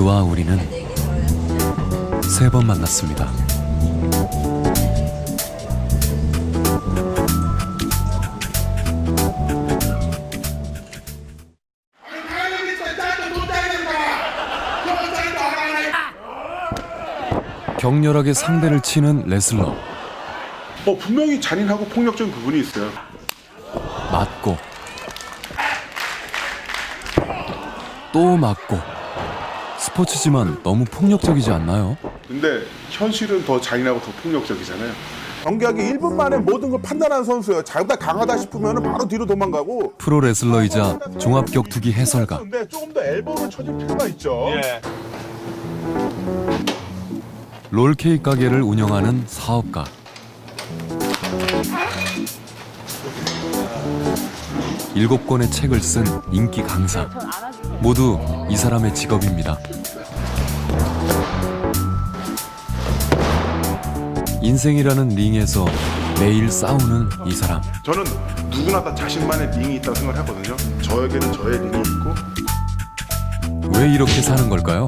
그와 우리는 세 번 만났습니다. 격렬하게 상대를 치는 레슬러 어, 분명히 잔인하고 폭력적인 부분이 있어요. 맞고 또 맞고 스포츠지만 너무 폭력적이지 않나요? 근데 현실은 더 잔인하고 더 폭력적이잖아요. 경기하기 1분 만에 모든 걸 판단하는 선수예요. 자기보다 강하다 싶으면 바로 뒤로 도망가고. 프로 레슬러이자 종합격투기 해설가 근데 조금 더 엘보를 쳐줄 필요가 있죠. 롤케이크 가게를 운영하는 사업가 일곱 권의 책을 쓴 인기 강사 모두 이 사람의 직업입니다. 인생이라는 링에서 매일 싸우는 이 사람 저는 누구나 다 자신만의 링이 있다고 생각하거든요. 저에게는 저의 링이 있고 왜 이렇게 사는 걸까요?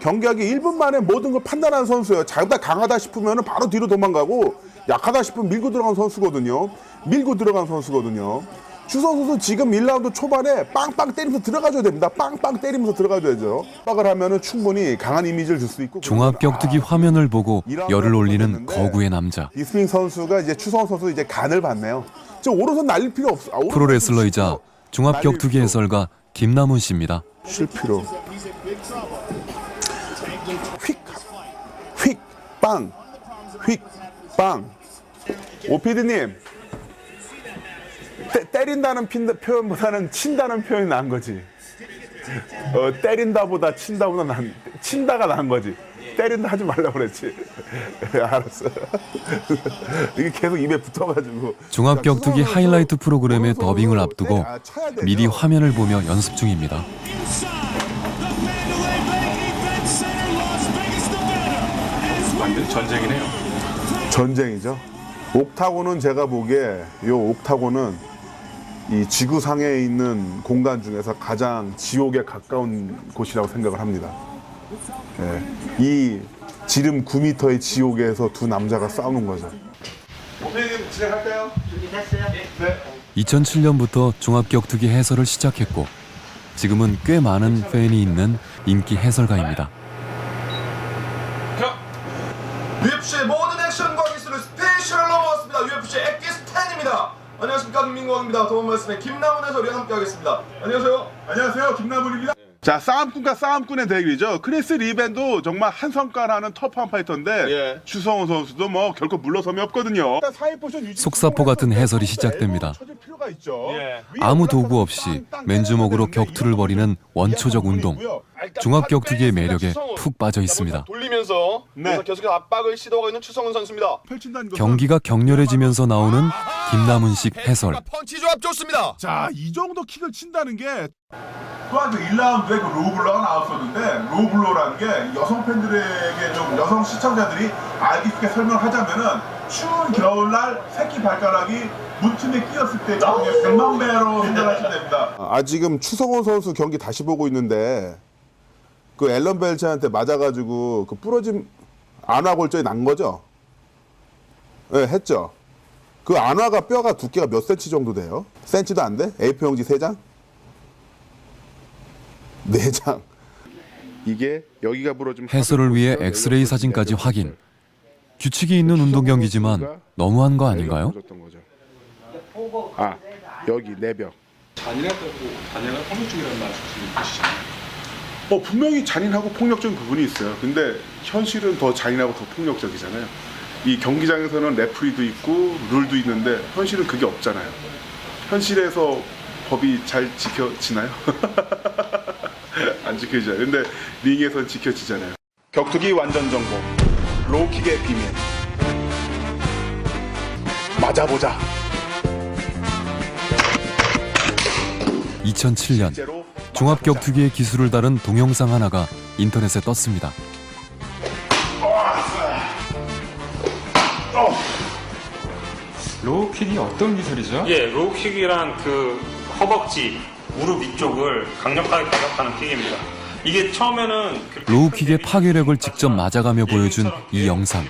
경기하기 1분 만에 모든 걸 판단하는 선수예요. 자기보다 강하다 싶으면 바로 뒤로 도망가고 약하다 싶으면 밀고 들어간 선수거든요. 밀고 들어간 선수거든요. 추선 선수 지금 1라운드 초반에 빵빵 때리면서 들어가줘야 됩니다. 빵빵 때리면서 들어가줘야죠. 빡을 하면은 충분히 강한 이미지를 줄 수 있고. 종합격투기 화면을 보고 열을 올리는 거구의 남자 이스밍 선수가 이제 추선 선수 이제 간을 봤네요. 저 오른손 날릴 필요 없어. 아, 오른손 프로 레슬러이자 종합격투기 해설가 김남훈 씨입니다. 쉴 필요. 빵, 휙, 빵. 오피디님, 때, 때린다는 핀- 표현보다는 친다는 표현이 나은 거지. 어, 때린다보다 친다보다 난, 친다가 나은 거지. 때린다 하지 말라고 그랬지. 알았어. 이게 계속 입에 붙어가지고. 종합격투기 하이라이트 프로그램의 더빙을 앞두고 미리 화면을 보며 연습 중입니다. 완전 전쟁이네요. 전쟁이죠. 옥타곤은 제가 보기에 요 옥타곤은 이 지구상에 있는 공간 중에서 가장 지옥에 가까운 곳이라고 생각을 합니다. 예. 이 지름 9m의 지옥에서 두 남자가 싸우는 거죠. 오페님 진행할까요? 2007년부터 종합격투기 해설을 시작했고 지금은 꽤 많은 팬이 있는 인기 해설가입니다. UFC의 모든 액션과 기술을 스페셜로 모았습니다. UFC 엑기스 10입니다. 안녕하십니까 김민광입니다. 도움 말씀에 김남훈 해설위원 함께하겠습니다. 안녕하세요. 안녕하세요. 김남훈입니다. 자, 싸움꾼과 싸움꾼의 대결이죠. 크리스 리벤도 정말 한 성과라는 터프한 파이터인데 예. 추성호 선수도 뭐 결코 물러섬이 없거든요. 속사포 같은 해설이 시작됩니다. 예. 아무 도구 없이 맨주먹으로 격투를 벌이는 원초적 운동. 종합격투기의 매력에 푹 빠져 있습니다. 돌리면서 그래서 계속해서 압박을 시도하고 있는 추성훈 선수입니다. 펼친다는 것은 경기가 격렬해지면서 나오는 김남훈식 해설. 펀치 조합 좋습니다. 자, 이 정도 킥을 친다는 게 또한 그 1라운드에 그 로블러가 나왔었는데 로블러라는 게 여성 팬들에게 좀 여성 시청자들이 알기 쉽게 설명을 하자면은 추운 겨울날 새끼 발가락이 문틈에 끼었을 때 그냥 백만배로 생각하시면 됩니다. 아 지금 추성호 선수 경기 다시 보고 있는데 그 앨런 벨츠한테 맞아가지고 그 부러진 안화골절이 난 거죠? 네, 했죠. 그 안화가 뼈가 두께가 몇 센치 정도 돼요? 센치도 안 돼? A4 용지 3장? 4장. 이게 여기가 부러지면 해설을 위해 엑스레이 사진까지 확인. 규칙이 있는 운동 경기지만 너무한 거 아닌가요? 아, 여기 내벽. 잔인하다고 잔인한 폭력적이라는 말씀이 있으시잖아요. 어 분명히 잔인하고 폭력적인 부분이 있어요. 근데 현실은 더 잔인하고 더 폭력적이잖아요. 이 경기장에서는 레프리도 있고 룰도 있는데 현실은 그게 없잖아요. 현실에서 법이 잘 지켜지나요? 안 지켜지잖아요. 근데 링에선 지켜지잖아요. 격투기 완전 정보. 로우킥의 비밀. 맞아보자. 2007년 종합격 투기의 기술을 다룬 동영상 하나가 인터넷에 떴습니다. 로우킥이 어떤 기술이죠? 예, 로우킥이란 그 허벅지, 무릎 위쪽을 강력하게 타격하는 킥입니다. 이게 처음에는 로우킥의 큰 파괴력을 직접 마자가며 보여준 예능처럼 이 영상.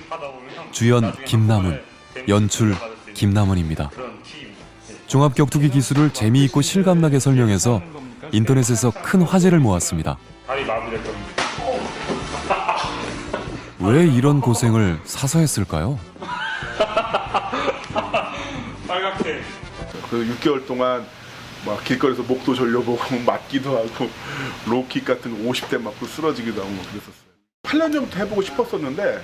주연 김남은, 연출 김남은입니다. 예. 종합격투기 기술을 재미있고 실감나게 설명해서 인터넷에서 큰 화제를 모았습니다. 다리 마비될 겁니다. 왜 이런 고생을 사서 했을까요? 빨갛게 그 6개월 동안 막 길거리에서 목도 졸려보고 맞기도 하고 로킥 같은 거 50대 맞고 쓰러지기도 하고 뭐 그랬었어요. 8년 전부터 해보고 싶었었는데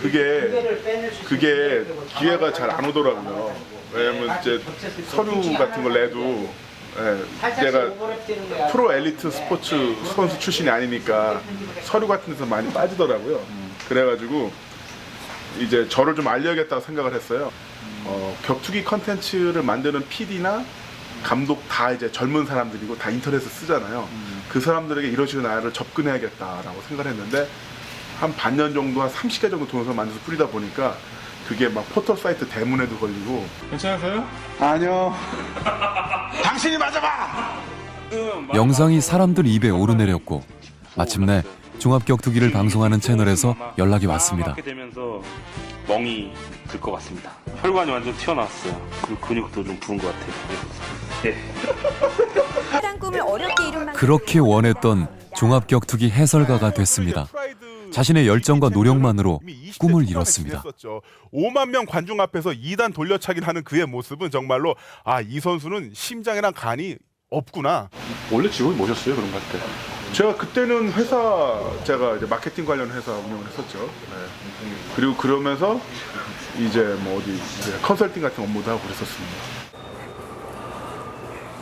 그게 그게 기회가 잘 안 오더라고요. 왜냐면 이제 서류 같은 걸 내도 예, 제가 프로 엘리트 스포츠 선수 출신이 아니니까 서류 같은 데서 많이 빠지더라고요. 그래가지고 이제 저를 좀 알려야겠다고 생각을 했어요. 어, 격투기 컨텐츠를 만드는 PD나 감독 다 이제 젊은 사람들이고 다 인터넷에 쓰잖아요. 그 사람들에게 이런 식으로 나를 접근해야겠다라고 생각을 했는데 한 반년 정도 한 30개 정도 동영상 만들어서 뿌리다 보니까 그게 막 포털 사이트 대문에도 걸리고 괜찮으세요? 아니요 영상이 사람들 입에 오르내렸고 마침내 종합격투기를 방송하는 채널에서 연락이 왔습니다. 되면서 멍이 들 것 같습니다. 혈관이 완전 튀어나왔어요. 그리고 근육도 좀 부은 것 같아요. 예. 어렵게 이룬 만큼 그렇게 원했던 종합격투기 해설가가 됐습니다. 자신의 열정과 노력만으로 꿈을 이뤘습니다. 5만 명 관중 앞에서 2단 돌려차기를 하는 그의 모습은 정말로 아 이 선수는 심장이랑 간이 없구나. 원래 직업이 뭐셨어요 그런 거할 때? 제가 그때는 회사 제가 이제 마케팅 관련 회사 운영을 했었죠. 네. 그리고 그러면서 이제 뭐 어디 이제 컨설팅 같은 업무도 하고 그랬었습니다.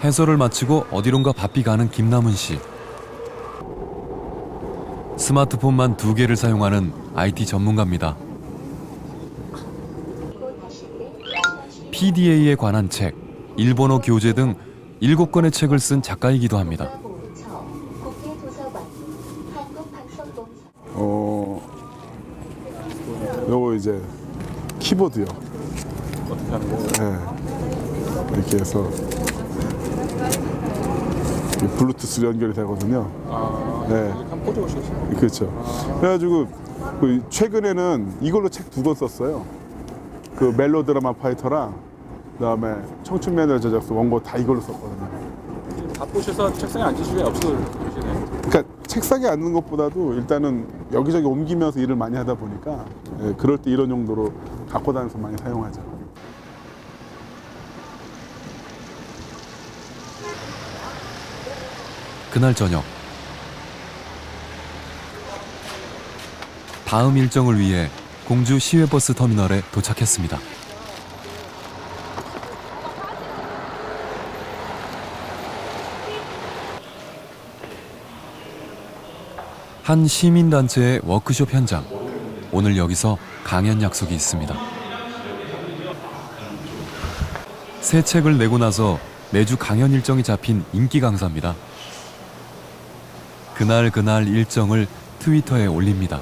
해설을 마치고 어디론가 바삐 가는 김남은 씨. 스마트폰만 두 개를 사용하는 IT 전문가입니다. PDA에 관한 책, 일본어 교재 등 일곱 권의 책을 쓴 작가이기도 합니다. 어, 요거 이제 키보드요. 어떻게 하는 거예요? 네. 이렇게 해서 이게 블루투스로 연결이 되거든요. 아, 네. 꽂아보시겠어요? 그렇죠. 그래가지고 그 최근에는 이걸로 책 두 권 썼어요. 그 멜로드라마 파이터랑 그다음에 청춘면허 제작소 원고 다 이걸로 썼거든요. 바쁘셔서 책상에 앉을 수가 없으시네. 그러니까 책상에 앉는 것보다도 일단은 여기저기 옮기면서 일을 많이 하다 보니까 예, 그럴 때 이런 용도로 갖고 다니면서 많이 사용하죠. 그날 저녁 다음 일정을 위해 공주 시외버스 터미널에 도착했습니다. 한 시민단체의 워크숍 현장. 오늘 여기서 강연 약속이 있습니다. 새 책을 내고 나서 매주 강연 일정이 잡힌 인기 강사입니다. 그날 그날 일정을 트위터에 올립니다.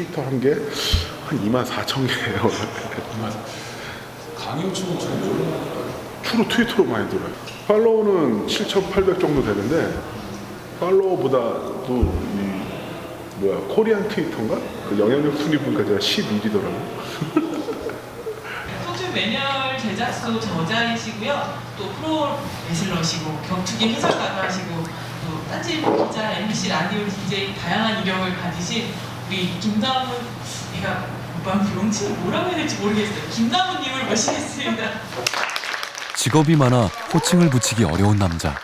트위터 한 게 한 2만 4천 개예요. 강의 요청은 좀 주로 트위터로 많이 들어요. 팔로우는 7,800 정도 되는데 팔로워보다도 이 뭐야 코리안 트위터인가? 그 영향력 순위 보니까 제가 11위더라고. 청춘 매뉴얼 제작소 저자이시고요. 또 프로 레슬러시고 격투기 해설가도 하시고 또 딴지 기자, MBC 라디오 DJ 다양한 이력을 가지신 우리 김남훈 내가 오빠 명칭을 뭐라고 해야 될지 모르겠어요. 김남훈님을 모시겠습니다. 직업이 많아 호칭을 붙이기 어려운 남자.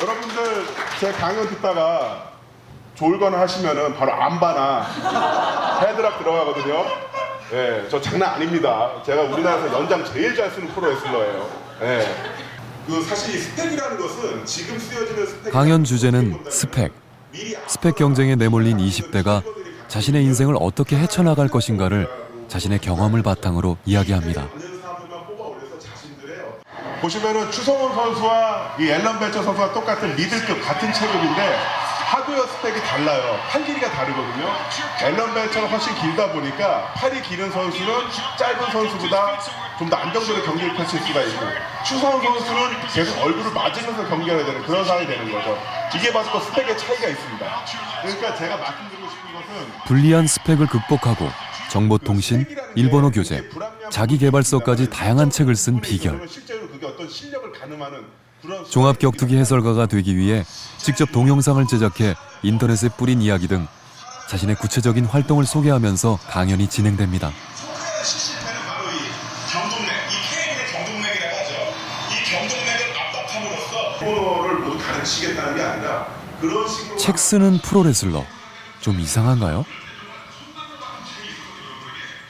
여러분들 제 강연 듣다가 졸거나 하시면은 바로 안바나 헤드락 들어가거든요. 예, 저 장난 아닙니다. 제가 우리나라에서 연장 제일 잘 쓰는 프로 레슬러예요. 예. 그 사실 이 스펙이라는 것은 지금 쓰여지는 스펙 강연 주제는 스펙. 스펙 경쟁에 내몰린 20대가 자신의 인생을 어떻게 헤쳐나갈 것인가를 자신의 경험을 바탕으로 이야기합니다. 보시면은 추성훈 선수와 이 앨런 벨처 선수가 똑같은 미들급 같은 체급인데 하드웨어 스펙이 달라요. 팔 길이가 다르거든요. 앨런 벨처가 훨씬 길다 보니까 팔이 길은 선수는 짧은 선수보다 좀 더 안정적으로 경기를 펼칠 수가 있고 추성훈 선수는 계속 얼굴을 맞으면서 경기해야 되는 그런 상황이 되는 거죠. 이게 바로 또 스펙의 차이가 있습니다. 그러니까 제가 말씀드리고 싶은 것은 불리한 스펙을 극복하고 정보통신, 일본어 교재, 자기 개발서까지 다양한 책을 쓴 비결. 실제로 그게 어떤 실력을 가늠하는 종합 격투기 해설가가 되기 위해 직접 동영상을 제작해 인터넷에 뿌린 이야기 등 자신의 구체적인 활동을 소개하면서 강연이 진행됩니다. 책 쓰는 프로레슬러 좀 이상한가요?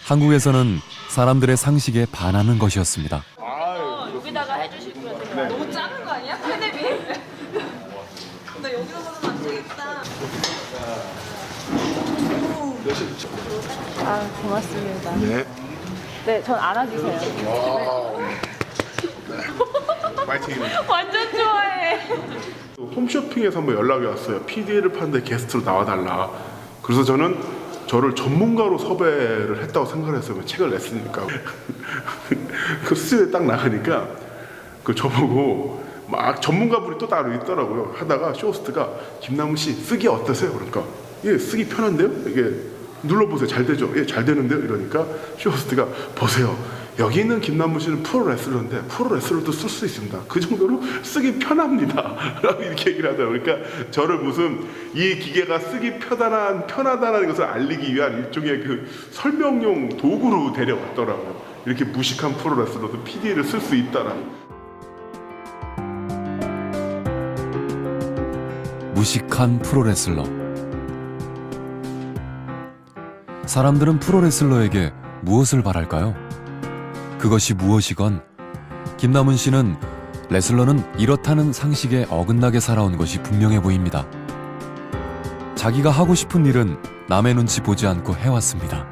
한국에서는 사람들의 상식에 반하는 것이었습니다. 여기다가 해주시고요. 너무 작은 거 아니야? 테레비? 나 여기서 먹으면 안 되겠다. 아, 고맙습니다. 네. 네, 전 안아주세요. 파이팅입니다. 완전 좋아해. 홈쇼핑에서 한번 연락이 왔어요. PD를 파는데 게스트로 나와달라. 그래서 저는 저를 전문가로 섭외를 했다고 생각을 했어요. 책을 냈으니까. 그 스튜디오에 딱 나가니까 그 저보고 막 전문가분이 또 따로 있더라고요. 하다가 쇼호스트가 김남우 씨 쓰기 어떠세요? 그러니까 예 쓰기 편한데요? 이게 눌러보세요. 잘 되죠? 예 잘 되는데요? 이러니까 쇼호스트가 보세요. 여기 있는 김남우 씨는 프로 레슬러인데 프로 레슬러도 쓸 수 있습니다. 그 정도로 쓰기 편합니다. 라고 이렇게 얘기를 하더라고요. 그러니까 저를 무슨 이 기계가 쓰기 편안한, 편하다는 것을 알리기 위한 일종의 그 설명용 도구로 데려왔더라고요. 이렇게 무식한 프로 레슬러도 PD를 쓸 수 있다라는. 무식한 프로레슬러. 사람들은 프로레슬러에게 무엇을 바랄까요? 그것이 무엇이건 김남훈 씨는 레슬러는 이렇다는 상식에 어긋나게 살아온 것이 분명해 보입니다. 자기가 하고 싶은 일은 남의 눈치 보지 않고 해왔습니다.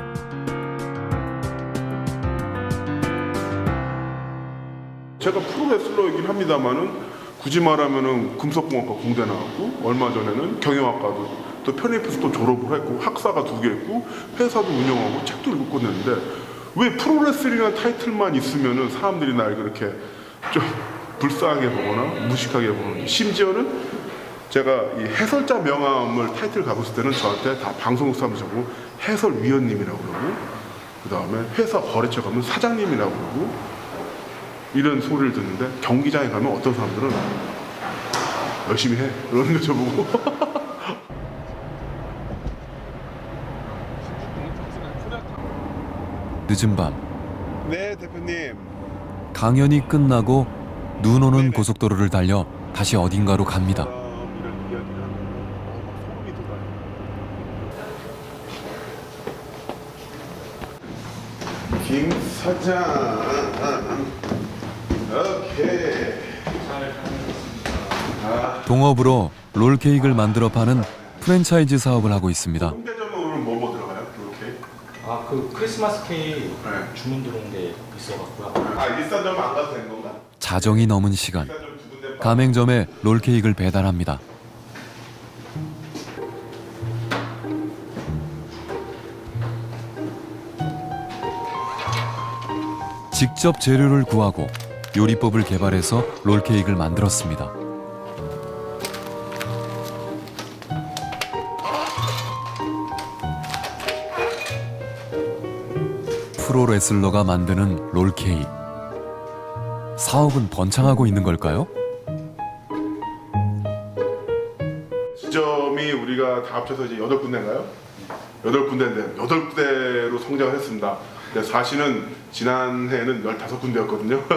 제가 프로레슬러이긴 합니다만은 굳이 말하면은 금속공학과 공대 나왔고 얼마 전에는 경영학과도 또 편입해서 또 졸업을 했고 학사가 두 개 있고 회사도 운영하고 책도 읽고 냈는데 왜 프로레슬이라는 타이틀만 있으면은 사람들이 날 그렇게 좀 불쌍하게 보거나 무식하게 보는 심지어는 제가 이 해설자 명함을 타이틀 가봤을 때는 저한테 다 방송국 사람들 자꾸 해설위원님이라고 그러고 그 다음에 회사 거래처 가면 사장님이라고 그러고 이런 소리를 듣는데 경기장에 가면 어떤 사람들은 열심히 해. 이러는 거 저보고 늦은 밤. 네 대표님. 강연이 끝나고 눈 오는 고속도로를 달려 다시 어딘가로 갑니다. 이런 이야기를 하면 어, 막 소름이 돋아요. 김 사장. 오케이. 동업으로 롤케이크를 만들어 파는 프랜차이즈 사업을 하고 있습니다. 홍대점으로는 뭐뭐 들어가요? 이렇게 아 그 크리스마스 케이크 네. 주문 들어온 게 있어갖고요. 아 일산점 안 가도 되는 건가? 자정이 넘은 시간 일산 점 두 군데 가맹점에 롤케이크를 배달합니다. 직접 재료를 구하고 요리법을 개발해서 롤케이크를 만들었습니다. 프로 레슬러가 만드는 롤케이크. 사업은 번창하고 있는 걸까요? 지점이 우리가 다 합쳐서 이제 여덟 군데인가요? 여덟 군데인데 여덟 군데로 성장을 했습니다. 근데 사실은 지난해에는 열다섯 군데였거든요.